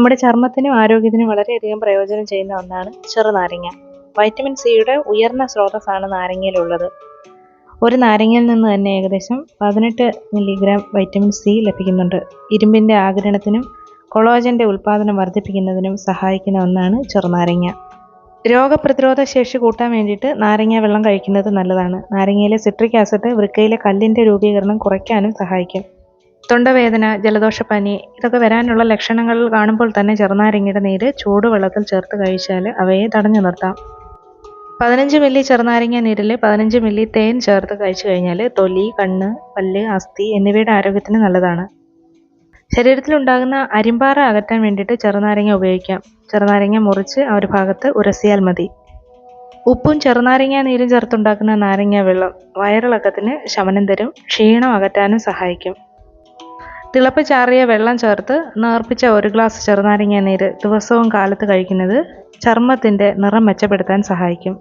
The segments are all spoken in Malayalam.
നമ്മുടെ ചർമ്മത്തിനും ആരോഗ്യത്തിനും വളരെയധികം പ്രയോജനം ചെയ്യുന്ന ഒന്നാണ് ചെറുനാരങ്ങ. വൈറ്റമിൻ സിയുടെ ഉയർന്ന സ്രോതസ്സാണ് നാരങ്ങയിലുള്ളത്. ഒരു നാരങ്ങയിൽ നിന്ന് തന്നെ ഏകദേശം പതിനെട്ട് മില്ലിഗ്രാം വൈറ്റമിൻ സി ലഭിക്കുന്നുണ്ട്. ഇരുമ്പിന്റെ ആഗിരണത്തിനും കൊളോജന്റെ ഉൽപ്പാദനം വർദ്ധിപ്പിക്കുന്നതിനും സഹായിക്കുന്ന ഒന്നാണ് ചെറുനാരങ്ങ. രോഗപ്രതിരോധ ശേഷി കൂട്ടാൻ വേണ്ടിയിട്ട് നാരങ്ങ വെള്ളം കഴിക്കുന്നത് നല്ലതാണ്. നാരങ്ങയിലെ സിട്രിക് ആസിഡ് വൃക്കയിലെ കല്ലിന്റെ രൂപീകരണം കുറയ്ക്കാനും സഹായിക്കും. തൊണ്ടവേദന ജലദോഷപ്പനി ഇതൊക്കെ വരാനുള്ള ലക്ഷണങ്ങൾ കാണുമ്പോൾ തന്നെ ചെറുനാരങ്ങയുടെ നീര് ചൂടുവെള്ളത്തിൽ ചേർത്ത് കഴിച്ചാൽ അവയെ തടഞ്ഞു നിർത്താം. പതിനഞ്ച് മില്ലി ചെറുനാരങ്ങ നീരിൽ പതിനഞ്ച് മില്ലി തേൻ ചേർത്ത് കഴിച്ചു കഴിഞ്ഞാൽ തൊലി കണ്ണ് പല്ല് അസ്ഥി എന്നിവയുടെ ആരോഗ്യത്തിന് നല്ലതാണ്. ശരീരത്തിലുണ്ടാകുന്ന അരിമ്പാറ അകറ്റാൻ വേണ്ടിയിട്ട് ചെറുനാരങ്ങ ഉപയോഗിക്കാം. ചെറുനാരങ്ങ മുറിച്ച് ആ ഒരു ഭാഗത്ത് ഉരസിയാൽ മതി. ഉപ്പും ചെറുനാരങ്ങ നീരും ചേർത്തുണ്ടാക്കുന്ന നാരങ്ങ വെള്ളം വയറിളക്കത്തിന് ശമനം തരും ക്ഷീണം അകറ്റാനും സഹായിക്കും. തിളപ്പിച്ചാറിയ വെള്ളം ചേർത്ത് നേർപ്പിച്ച ഒരു ഗ്ലാസ് ചെറുനാരങ്ങ നീര് ദിവസവും കാലത്ത് കഴിക്കുന്നത് ചർമ്മത്തിന്റെ നിറം മെച്ചപ്പെടുത്താൻ സഹായിക്കും.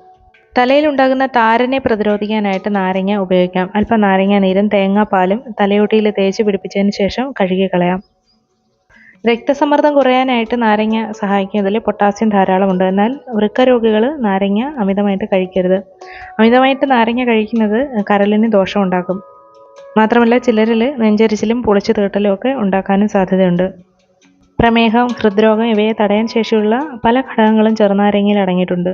തലയിലുണ്ടാകുന്ന താരനെ പ്രതിരോധിക്കാനായിട്ട് നാരങ്ങ ഉപയോഗിക്കാം. അല്പം നാരങ്ങ നീരും തേങ്ങാപ്പാലും തലയോട്ടിയിൽ തേച്ച് പിടിപ്പിച്ചതിന് ശേഷം കഴുകി കളയാം. രക്തസമ്മർദ്ദം കുറയാനായിട്ട് നാരങ്ങ സഹായിക്കുന്നതിൽ പൊട്ടാസ്യം ധാരാളമുണ്ട് എന്നാൽ വൃക്ക രോഗികൾ നാരങ്ങ അമിതമായിട്ട് കഴിക്കരുത്. അമിതമായിട്ട് നാരങ്ങ കഴിക്കുന്നത് കരളിന് ദോഷമുണ്ടാക്കും. മാത്രമല്ല ചിലരിൽ നെഞ്ചരിച്ചിലും പൊളിച്ചു തീട്ടലും ഒക്കെ ഉണ്ടാക്കാനും സാധ്യതയുണ്ട്. പ്രമേഹം ഹൃദ്രോഗം ഇവയെ തടയാൻ ശേഷിയുള്ള പല ഘടകങ്ങളും ചെറുനാരങ്ങയിൽ അടങ്ങിയിട്ടുണ്ട്.